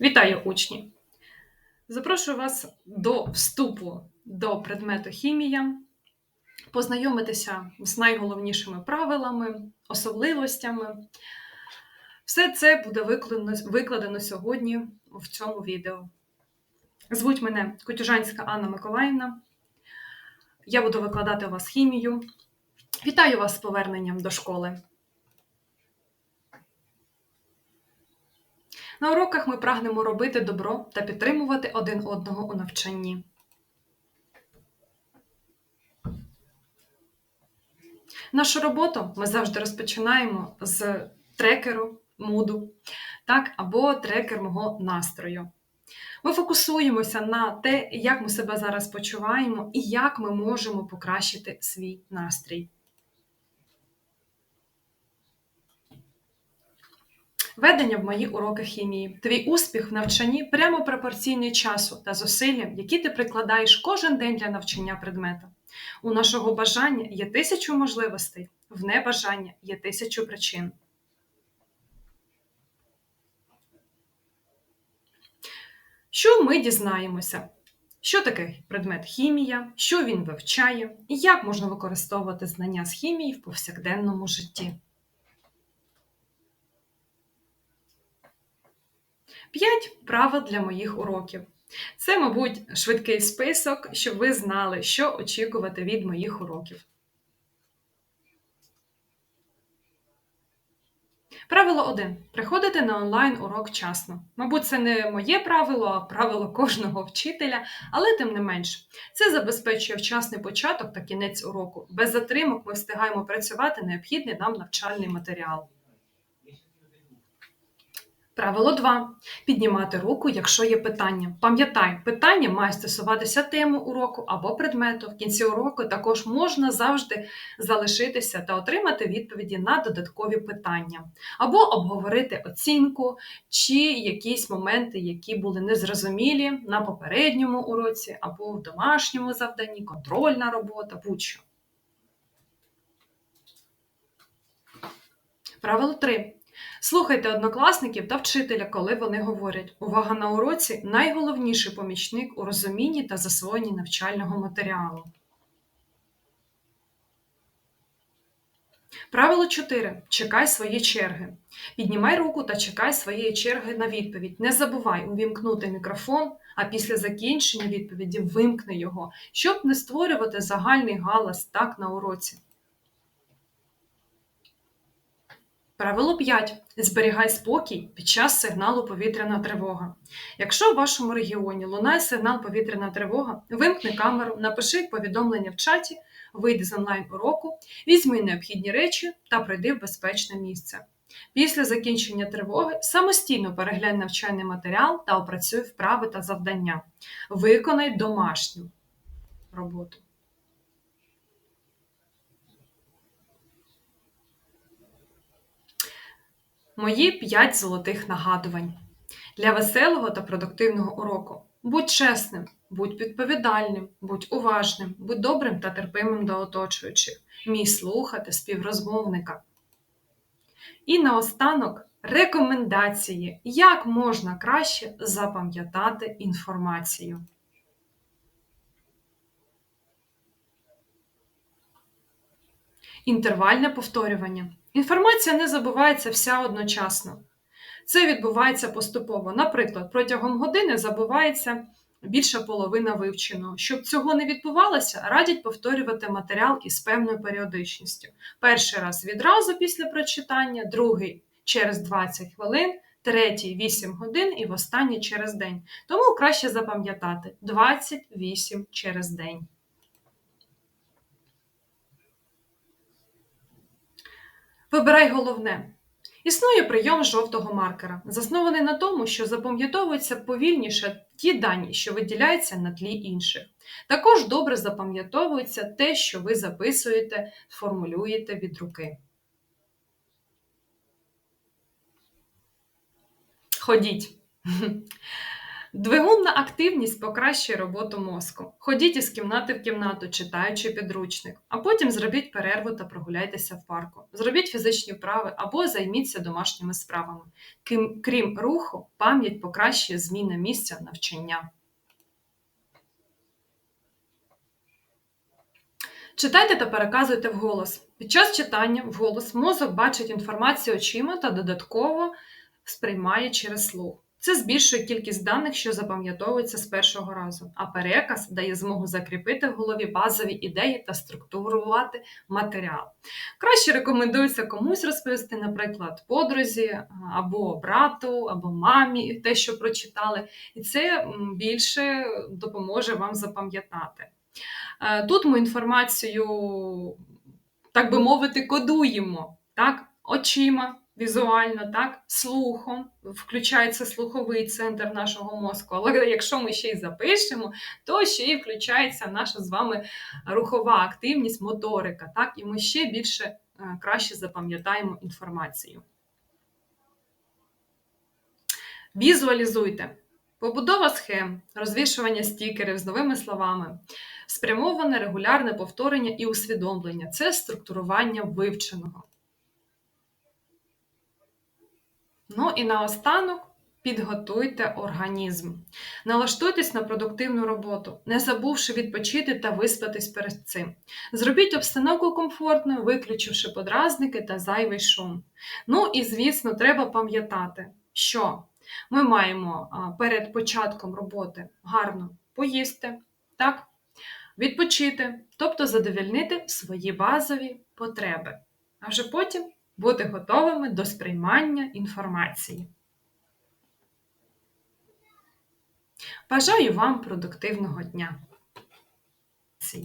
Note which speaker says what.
Speaker 1: Вітаю учні! Запрошую вас до вступу до предмету хімія, познайомитися з найголовнішими правилами, особливостями. Все це буде викладено, викладено сьогодні в цьому відео. Звуть мене Котюжанська Анна Миколаївна. Я буду викладати у вас хімію. Вітаю вас з поверненням до школи! На уроках ми прагнемо робити добро та підтримувати один одного у навчанні. Нашу роботу ми завжди розпочинаємо з трекеру муду, так, або трекер мого настрою. Ми фокусуємося на те, як ми себе зараз почуваємо і як ми можемо покращити свій настрій. Ведення в мої уроки хімії. Твій успіх в навчанні прямо пропорційний часу та зусиллям, які ти прикладаєш кожен день для навчання предмета. У нашого бажання є тисячу можливостей, в небажання є тисячу причин. Що ми дізнаємося? Що таке предмет хімія, що він вивчає і як можна використовувати знання з хімії в повсякденному житті. П'ять правил для моїх уроків. Це, мабуть, швидкий список, щоб ви знали, що очікувати від моїх уроків. Правило 1. Приходити на онлайн-урок вчасно. Мабуть, це не моє правило, а правило кожного вчителя, але тим не менш, це забезпечує вчасний початок та кінець уроку. Без затримок ми встигаємо працювати необхідний нам навчальний матеріал. Правило 2. Піднімати руку, якщо є питання. Пам'ятай, питання має стосуватися теми уроку або предмету. В кінці уроку також можна завжди залишитися та отримати відповіді на додаткові питання, або обговорити оцінку чи якісь моменти, які були незрозумілі на попередньому уроці, або в домашньому завданні, контрольна робота, будь-що. Правило 3. Слухайте однокласників та вчителя, коли вони говорять. Увага на уроці найголовніший помічник у розумінні та засвоєнні навчального матеріалу. Правило 4. Чекай свої черги. Піднімай руку та чекай своєї черги на відповідь. Не забувай увімкнути мікрофон, а після закінчення відповіді вимкни його, щоб не створювати загальний галас так на уроці. Правило 5. Зберігай спокій під час сигналу повітряна тривога. Якщо в вашому регіоні лунає сигнал повітряна тривога, вимкни камеру, напиши повідомлення в чаті, вийди з онлайн-уроку, візьми необхідні речі та пройди в безпечне місце. Після закінчення тривоги самостійно переглянь навчальний матеріал та опрацюй вправи та завдання. Виконай домашню роботу. Мої 5 золотих нагадувань для веселого та продуктивного уроку. Будь чесним, будь відповідальним, будь уважним, будь добрим та терпимим до оточуючих, мій слухати співрозмовника. І наостанок рекомендації, як можна краще запам'ятати інформацію. Інтервальне повторювання. Інформація не забувається вся одночасно. Це відбувається поступово. Наприклад, протягом години забувається більша половина вивченого. Щоб цього не відбувалося, радять повторювати матеріал із певною періодичністю. Перший раз відразу після прочитання, другий через 20 хвилин, третій 8 годин і в останній через день. Тому краще запам'ятати 28 через день. Вибирай головне. Існує прийом жовтого маркера, заснований на тому, що запам'ятовуються повільніше ті дані, що виділяються на тлі інших. Також добре запам'ятовується те, що ви записуєте, формулюєте від руки. Ходіть. Двигунна активність покращує роботу мозку. Ходіть із кімнати в кімнату, читаючи підручник, а потім зробіть перерву та прогуляйтеся в парку. Зробіть фізичні вправи або займіться домашніми справами. Крім, крім руху, пам'ять покращує зміна місця навчання. Читайте та переказуйте вголос. Під час читання вголос мозок бачить інформацію очима та додатково сприймає через слух. Це збільшує кількість даних, що запам'ятовуються з першого разу, а переказ дає змогу закріпити в голові базові ідеї та структурувати матеріал. Краще рекомендується комусь розповісти, наприклад, подрузі або брату, або мамі те, що прочитали, і це більше допоможе вам запам'ятати. Е, Тут ми інформацію, так би мовити, кодуємо так? очима візуально, так? слухом, включається слуховий центр нашого мозку. Але якщо ми ще й запишемо, то ще й включається наша з вами рухова активність, моторика, так? і ми ще більше е, краще запам'ятаємо інформацію. Візуалізуйте. Побудова схем, розвішування стікерів з новими словами, спрямоване регулярне повторення і усвідомлення це структурування вивченого. Ну і наостанок підготуйте організм. Налаштуйтесь на продуктивну роботу, не забувши відпочити та виспатись перед цим. Зробіть обстановку комфортною, виключивши подразники та зайвий шум. Ну і, звісно, треба пам'ятати, що ми маємо перед початком роботи гарно поїсти, так? відпочити, тобто задовільнити свої базові потреби, а вже потім бути готовими до сприймання інформації. Бажаю вам продуктивного дня!